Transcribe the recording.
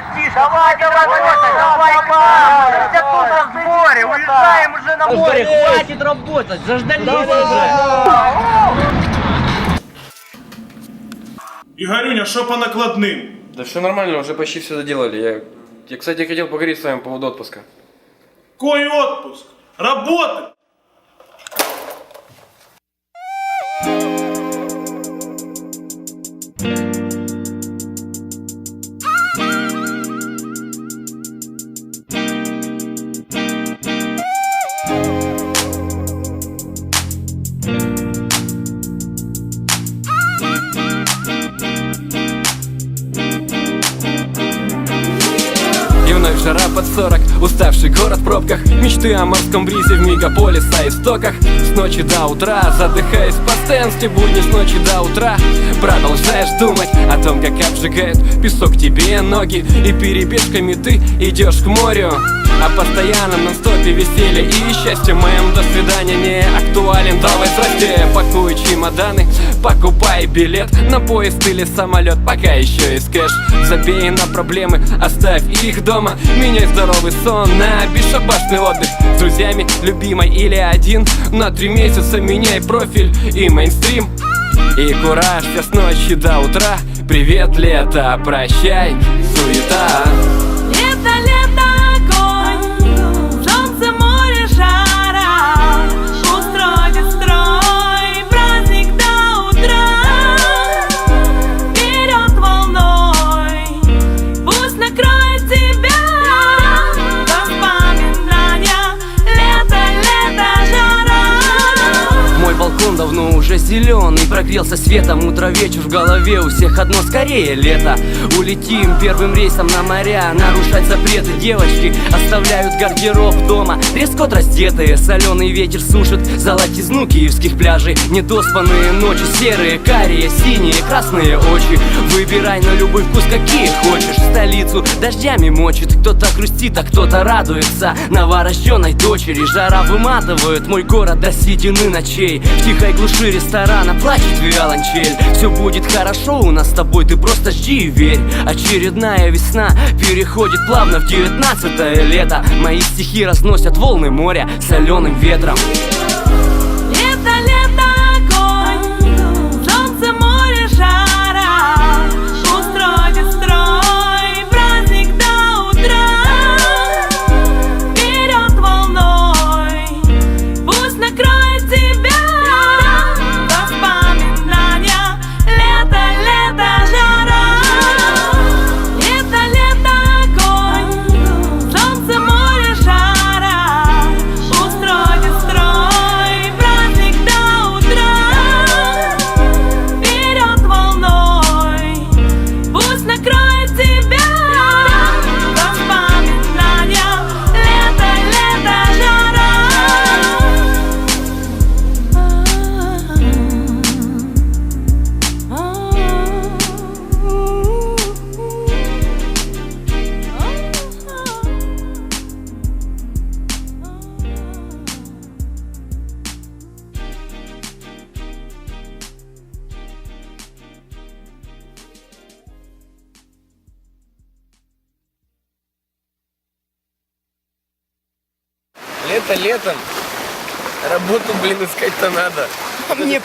братишка. Давай, давай, давай, давай. Все тут на сборе, уезжаем уже на море. Хватит работать, заждались уже. Игорюня, что по накладным? Да все нормально, уже почти все доделали. Я, я, кстати, хотел поговорить с вами по поводу отпуска. Кой отпуск? Работать! Под 40, уставший город в пробках Мечты о морском бризе в мегаполиса и стоках. С ночи до утра, задыхаясь в постоянстве Будни с ночи до утра. Продолжаешь думать о том, как обжигает песок тебе ноги. И перебежками ты идешь к морю о постоянном нон-стопе веселье и счастье Моем. До свидания не актуален. Давай здрасте, пакуй чемоданы Покупай билет на поезд или самолет. Пока еще есть кэш. Забей на проблемы, оставь их дома. Меняй здоровый сон на бесшабашный отдых С друзьями, любимой или один. На три месяца меняй профиль и мейнстрим. И куражься с ночи до утра. Привет, лето, прощай, суета уже зеленый Прогрелся светом, утро вечер в голове У всех одно. Скорее лето. Улетим первым рейсом на моря. Нарушать запреты девочки Оставляют гардероб дома. Дресс-код раздетые, соленый ветер сушит Золотизну киевских пляжей. Недоспанные ночи, серые, карие, синие, красные очи. Выбирай на любой вкус, какие хочешь. Столицу дождями мочит. Кто-то грустит, а кто-то радуется. Новорожденной дочери Жара выматывает. Мой город до седины ночей. В тихой глуши ресторана плачет виолончель. Все будет хорошо у нас с тобой, ты просто жди и верь. Очередная весна переходит плавно в девятнадцатое лето. Мои стихи разносят волны моря соленым ветром Лето летом, работу, блин, искать-то надо. Мне